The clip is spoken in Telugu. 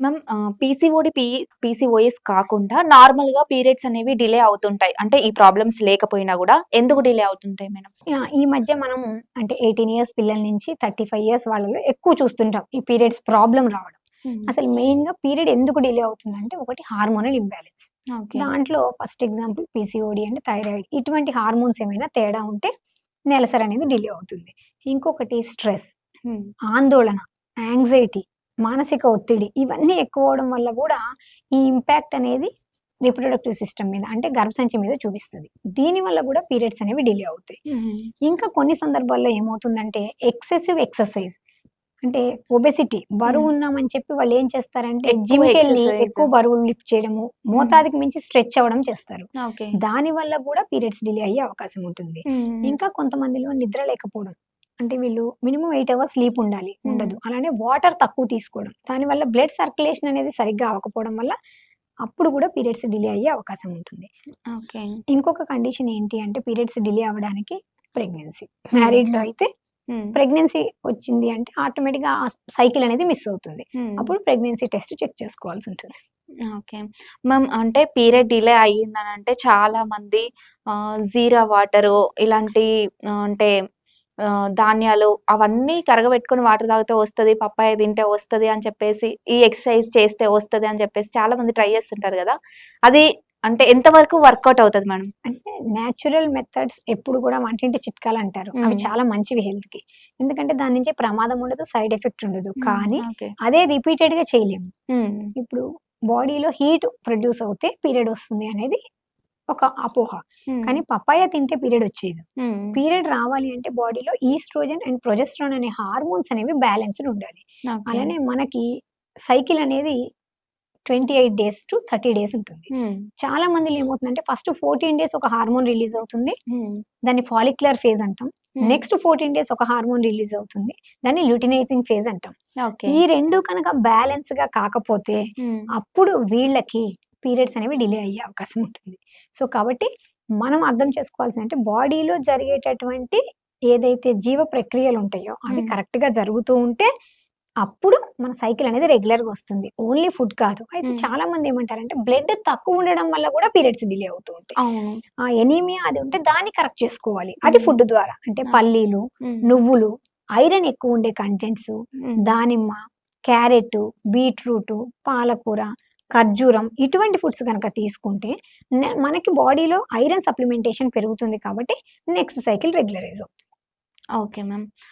మ్యామ్ పీసీఓడి, పీ పీసీఓఎస్ కాకుండా నార్మల్‌గా పీరియడ్స్ అనేవి డిలే అవుతుంటాయి. అంటే ఈ ప్రాబ్లమ్స్ లేకపోయినా గూడా ఎందుకు డిలే అవుతుంటాయి మేడం? ఈ మధ్య మనం అంటే 18 ఇయర్స్ పిల్లల నుంచి 35 ఇయర్స్ వాళ్ళలో ఎక్కువ చూస్తుంటాం. ఈ పీరియడ్స్ ప్రాబ్లమ్ రావడం. అసలు మెయిన్‌గా పీరియడ్ ఎందుకు డిలే అవుతుందంటే ఒకటి హార్మోనల్ ఇంబాలెన్స్. ఓకే. దాంట్లో first example PCOD and thyroid ఇటువంటి హార్మోన్స్ ఏమైనా తేడా ఉంటే నెలసరి అనేది డిలే అవుతుంది. ఇంకొకటి స్ట్రెస్. ఆందోళన, యాంగ్జైటీ, మానసిక ఒత్తిడి ఇవన్నీ ఎక్కువ అవ్వడం వల్ల గూడా ఈ ఇంపాక్ట్ అనేది రిప్రొడక్టివ్ సిస్టమ్ మీద అంటే గర్భసంచి మీద చూపిస్తది. దీనివల్ల గూడా పీరియడ్స్ అనేవి డిలే అవుతాయి. ఇంకా కొన్ని సందర్భాల్లో ఏమవుతుందంటే ఎక్సెసివ్ ఎక్సర్సైజ్ అంటే ఒబెసిటీ బరువు. ఉన్నామని చెప్పి వాళ్ళు ఏం చేస్తారంటే జిమ్‌కెళ్ళి ఎక్సర్సైజ్. ఎక్కువ బరువులు లిఫ్ట్ చేయడము, మోతాదుకి మించి స్ట్రెచ్ అవ్వడం చేస్తారు. ఓకే. దానివల్ల గూడా పీరియడ్స్ డిలే అయ్యే అవకాశం ఉంటుంది. ఇంకా కొంతమందిలో నిద్ర లేకపోవడం. అంటే వీళ్ళు మినిమమ్ 8 అవర్స్ స్లీప్ ఉండాలి. ఉండదు. అలానే వాటర్ తక్కువ తీసుకోవడం. దానివల్ల బ్లడ్ సర్క్యులేషన్ అనేది సరిగ్గా అవ్వకపోవడం వల్ల అప్పుడు గూడా పీరియడ్స్ డిలే అయ్యే అవకాశం ఉంటుంది. ఓకే. ఇంకొక కండిషన్ ఏంటి అంటే పీరియడ్స్ డిలే అవ్వడానికి ప్రెగ్నెన్సీ. మ్యారీడ్‌లో అయితే. ప్రెగ్నెన్సీ వచ్చింది అంటే ఆటోమేటిక్‌గా సైకిల్ అనేది మిస్ అవుతుంది. అప్పుడు ప్రెగ్నెన్సీ టెస్ట్ చెక్ చేసుకోవాల్సి ఉంటుంది. ఓకే. మ్యామ్ అంటే పీరియడ్ డిలే అయ్యిందనంటే చాలా మంది జీరా వాటరు ఇలాంటి అంటే ధాన్యాలు అవన్నీ కరగబెట్టుకొని వాటర్ తాగితే వస్తది. పప్పాయ తింటే వస్తది అని చెప్పేసి, ఈ ఎక్సర్సైజ్ చేస్తే వస్తది అని చెప్పేసి చాలా మంది ట్రై చేస్తుంటారు గదా! అది అంటే ఎంత వరకు వర్కౌట్ అవుతది మేడం? అంటే నేచురల్ మెథడ్స్ ఎప్పుడు గూడా వంటింటి చిట్కాలు అంటారు. అవి. చాలా మంచివి హెల్త్‌కి. ఎందుకంటే దాని నుంచి ప్రమాదం ఉండదు. సైడ్ ఎఫెక్ట్ ఉండదు. కానీ. అదే రిపీటెడ్‌గా చేయలేము. హ్మ్. ఇప్పుడు బాడీలో హీట్ ప్రొడ్యూస్ అవుతే పీరియడ్ వస్తుంది అనేది ఒక అపోహ. కానీ. పపాయ తింటే పీరియడ్ వచ్చేది. పీరియడ్ రావాలి అంటే బాడీలో ఈస్ట్రోజన్ అండ్ ప్రొజెస్టెరాన్ అనే హార్మోన్స్ అనేవి బ్యాలెన్స్‌డ్ ఉండాలి. అలానే మనకి సైకిల్ అనేది 28 డేస్ టు 30 డేస్ ఉంటుంది. చాలా మందిలో ఏమవుతుందంటే ఫస్ట్ 14 డేస్ ఒక హార్మోన్ రిలీజ్ అవుతుంది. దాన్ని ఫాలిక్యులర్ ఫేజ్ అంటాం. నెక్స్ట్ 14 డేస్ ఒక హార్మోన్ రిలీజ్ అవుతుంది. దాన్ని ల్యూటినైజింగ్ ఫేజ్ అంటాం. ఈ 2 కనుక బ్యాలెన్స్‌గా కాకపోతే హ్మ్. అప్పుడు వీళ్ళకి పీరియడ్స్ అనేవి డిలే అయ్యే అవకాశం ఉంటుంది. సో, కాబట్టి మనం అర్థం చేసుకోవాల్సింది అంటే బాడీలో జరిగేటటువంటి ఏదైతే జీవ ప్రక్రియలు ఉంటాయో అవి. కరెక్ట్‌గా జరుగుతూ ఉంటే అప్పుడు మన సైకిల్ అనేది రెగ్యులర్‌గా వస్తుంది. ఓన్లీ ఫుడ్ కాదు. అయితే. చాలా మంది ఏమంటారంటే బ్లడ్ తక్కువ ఉండడం వల్ల గూడా పీరియడ్స్ డిలే అవుతూ ఉంటాయి. ఎనీమియా అది ఉంటే దాన్ని కరెక్ట్ చేసుకోవాలి. అది. ఫుడ్ ద్వారా. అంటే. పల్లీలు. నువ్వులు, ఐరన్ ఎక్కువ ఉండే కంటెంట్స్. దానిమ్మ, క్యారెట్, బీట్రూటు, పాలకూర, ఖర్జూరం ఇటువంటి ఫుడ్స్ కనుక తీసుకుంటే మనకి బాడీలో ఐరన్ సప్లిమెంటేషన్ పెరుగుతుంది కాబట్టి నెక్స్ట్ సైకిల్ రెగ్యులరైజ్ అవుతుంది. Okay ma'am.